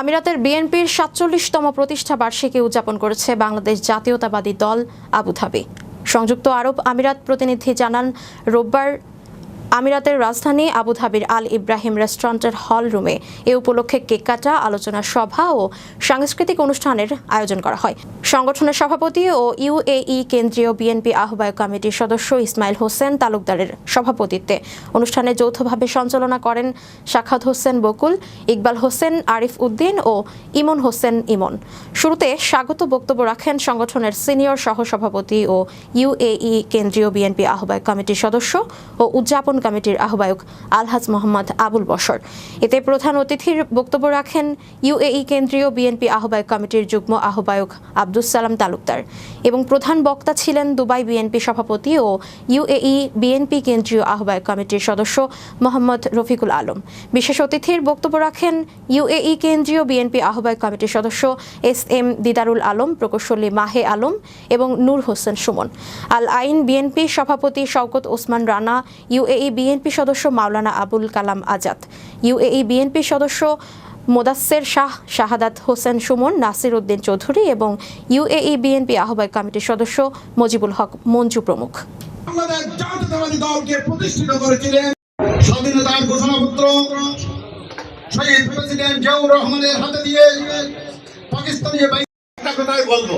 আমিরাতের বিএনপির সাতচল্লিশতম প্রতিষ্ঠা বার্ষিকী উদযাপন করেছে বাংলাদেশ জাতীয়তাবাদী দল আবুধাবি। সংযুক্ত আরব আমিরাত প্রতিনিধি জানান, রোববার আমিরাতের রাজধানী আবুধাবির আল ইব্রাহিম রেস্টুরেন্টের হল রুমে এ উপলক্ষে কেক কাটা, আলোচনা সভা ও সাংস্কৃতিক অনুষ্ঠানের আয়োজন করা হয়। সংগঠনের সভাপতি ও ইউএই কেন্দ্রীয় বিএনপি আহ্বায়ক কমিটির সদস্য ইসমাইল হোসেন তালুকদারের সভাপতিত্বে অনুষ্ঠানে যৌথভাবে সঞ্চালনা করেন শাখাত হোসেন বকুল, ইকবাল হোসেন, আরিফ উদ্দিন ও ইমন হোসেন ইমন। শুরুতে স্বাগত বক্তব্য রাখেন সংগঠনের সিনিয়র সহসভাপতি ও ইউএই কেন্দ্রীয় বিএনপি আহ্বায়ক কমিটির সদস্য ও উদযাপন কমিটির আহ্বায়ক আলহাজ মোহাম্মদ আবুল বশর। এতে প্রধান অতিথির বক্তব্য রাখেন ইউএই কেন্দ্রীয় বিএনপি আহ্বায়ক কমিটির যুগ্ম আহ্বায়ক আব্দুস সালাম তালুকদার এবং প্রধান বক্তা ছিলেন দুবাই বিএনপি সভাপতি ও ইউএই বিএনপি কেন্দ্রীয় আহ্বায়ক কমিটির সদস্য মোহাম্মদ রফিকুল আলম। বিশেষ অতিথির বক্তব্য রাখেন ইউএই কেন্দ্রীয় বিএনপি আহ্বায়ক কমিটির সদস্য এস এম দিদারুল আলম, প্রকৌশলী মাহে আলম এবং নূর হোসেন সুমন। আল আইন বিএনপি সভাপতি শওকত ওসমান রানা ইউএই বিএনপি সদস্য মাওলানা আবুল কালাম আজাদ। ইউএই বিএনপি সদস্য মোদাস্সের শাহ শাহাদাত হোসেন সুমন, নাসির উদ্দিন চৌধুরী এবং ইউএই বিএনপি আহ্বায়ক কমিটির সদস্য মজিবুল হক মঞ্জু প্রমুখ। প্রতিষ্ঠিত করেছিলেন স্বাধীনতার শহীদ প্রেসিডেন্ট জিয়াউর রহমানের হাতে দিয়ে পাকিস্তানি কথাই বলব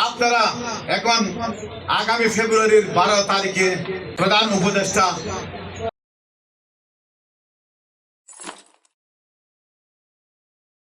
আপনারা এখন আগামী ফেব্রুয়ারির বারো তারিখে প্রধান উপদেষ্টা